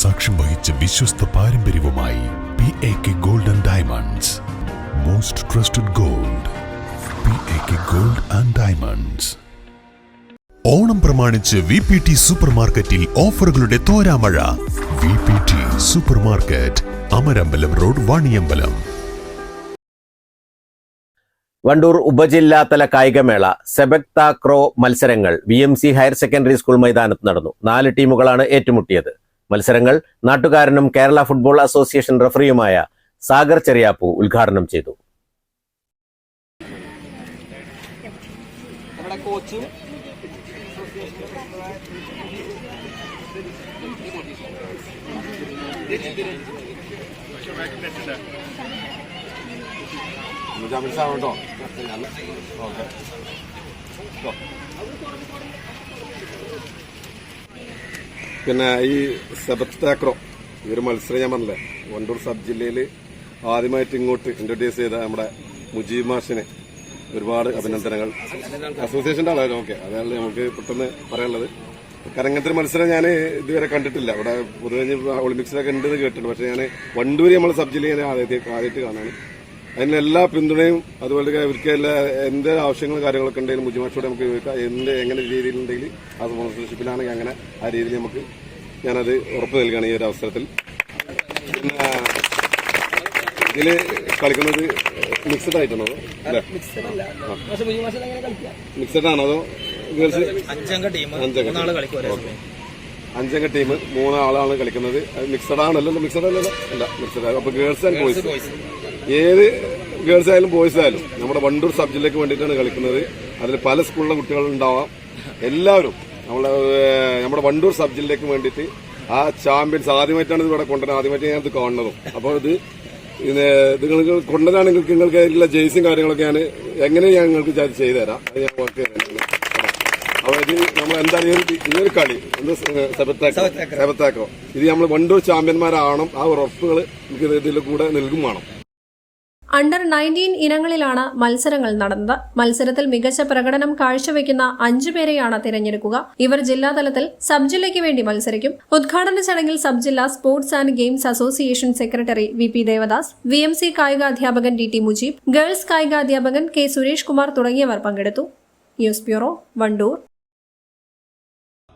സാക്ഷ്യം വഹിച്ച വിശ്വസ്ത പാരമ്പര്യവുമായി P A K gold and diamonds most trusted gold P A K gold and diamonds Onam പ്രമാണിച്ച് V P T super മാർക്കറ്റിൽ ഓഫറുകളുടെ തോരാമഴ. V P T super market Amarambalam road Vaniyambalam. Wandoor ഉപജില്ലാതല കായികമേള sepak takraw മത്സരങ്ങൾ V M C higher secondary school മൈതാനത്ത് നടന്നു. നാല് ടീമുകളാണ് ഏറ്റുമുട്ടിയത്. മത്സരങ്ങൾ നാട്ടുകാരനും കേരള ഫുട്ബോൾ അസോസിയേഷൻ റഫറിയുമായ സാഗർ ചെറിയാപ്പു ഉദ്ഘാടനം ചെയ്തു. നമ്മുടെ കോച്ചും. പിന്നെ ഈ സെബത്താക്രോ ഈ ഒരു മത്സരം ഞാൻ പറഞ്ഞില്ലേ? വണ്ടൂർ സബ് ജില്ലയിൽ ആദ്യമായിട്ട് ഇങ്ങോട്ട് ഇൻട്രൊഡ്യൂസ് ചെയ്ത നമ്മുടെ മുജീബ് മാഷിന് ഒരുപാട് അഭിനന്ദനങ്ങൾ. അസോസിയേഷന്റെ ആളായിരുന്നു ഓക്കെ അതാണ് നമുക്ക് പെട്ടെന്ന് പറയാനുള്ളത്. കാരണം ഇങ്ങനത്തെ മത്സരം ഞാൻ ഇതുവരെ കണ്ടിട്ടില്ല. അവിടെ പൊതുവെ ഒളിമ്പിക്സിലൊക്കെ ഉണ്ടെന്ന് കേട്ടിട്ടുണ്ട്. പക്ഷെ ഞാൻ വണ്ടൂര് നമ്മൾ സബ് ജില്ലയിൽ ആദ്യത്തെ ആദ്യമായിട്ട് കാണാണ്. അതിന് എല്ലാ പിന്തുണയും അതുപോലെ ഇവർക്ക് എല്ലാ എന്ത് ആവശ്യങ്ങളും കാര്യങ്ങളൊക്കെ ഉണ്ടെങ്കിലും മുജിമാഷോട് നമുക്ക് ചോദിക്കാം എന്ത് എങ്ങനെ രീതിയിലുണ്ടെങ്കിൽ ആ സ്പോൺസർഷിപ്പിലാണെങ്കിൽ അങ്ങനെ ആ രീതിയിൽ നമുക്ക് ഞാനത് ഉറപ്പ് നൽകുകയാണ് ഈ ഒരു അവസരത്തിൽ. പിന്നെ ഇതിൽ കളിക്കുന്നത് മിക്സഡ് ആയിട്ടാണോ? മിക്സഡ് ആണോ അതോ ഗേൾസ് അഞ്ചംഗ ടീം അഞ്ചംഗ ടീം മൂന്നാളാണ് കളിക്കുന്നത്. മിക്സഡ് ആണല്ലോ മിക്സഡ് അല്ലല്ലോ അല്ല മിക്സഡ് അപ്പൊ ഗേൾസ് ആൻഡ് ബോയ്സ് ഏത് ഗേൾസ് ആയാലും ബോയ്സ് ആയാലും നമ്മുടെ വണ്ടൂർ സബ് ജില്ലയ്ക്ക് വേണ്ടിയിട്ടാണ് കളിക്കുന്നത്. അതിൽ പല സ്കൂളിലെ കുട്ടികളുണ്ടാവാം. എല്ലാവരും നമ്മളെ നമ്മുടെ വണ്ടൂർ സബ് ജില്ലയ്ക്ക് വേണ്ടിയിട്ട് ആ ചാമ്പ്യൻസ് ആദ്യമായിട്ടാണ് ഇവിടെ കൊണ്ടുവരുന്നത്. ആദ്യമായിട്ട് ഞാൻ ഇത് കാണുന്നതും. അപ്പോൾ ഇത് നിങ്ങൾക്ക് കൊണ്ടുവരാണെങ്കിൽ നിങ്ങൾക്ക് അതിലുള്ള ജേഴ്സിയും കാര്യങ്ങളൊക്കെ ഞാൻ എങ്ങനെ ഞാൻ നിങ്ങൾക്ക് ചാർജ് ചെയ്തു തരാം അത് ഞാൻ വർക്ക് അപ്പോൾ അപ്പൊ ഇത് നമ്മൾ എന്താണ് ഈ ഒരു- കളി. എന്ത് സെബത്താക്കോ സെബത്താക്കോ ഇത് നമ്മൾ വണ്ടൂർ ചാമ്പ്യന്മാരാണോ ആ ഉറപ്പുകൾ നമുക്ക് ഇത് ഇതിൽ കൂടെ നൽകും വേണം. അണ്ടർ നയന്റീൻ ഇനങ്ങളിലാണ് മത്സരങ്ങൾ നടന്നത്. മത്സരത്തിൽ മികച്ച പ്രകടനം കാഴ്ചവെക്കുന്ന അഞ്ചു പേരെയാണ് തിരഞ്ഞെടുക്കുക. ഇവർ ജില്ലാതലത്തിൽ സബ് ജില്ലയ്ക്ക് വേണ്ടി മത്സരിക്കും. ഉദ്ഘാടന ചടങ്ങിൽ സബ് ജില്ലാ sports and games association secretary V P Devadas V M C കായികാധ്യാപകൻ D T Mujeeb girls കായികാധ്യാപകൻ കെ സുരേഷ് കുമാർ തുടങ്ങിയവർ പങ്കെടുത്തു. News bureau Wandoor.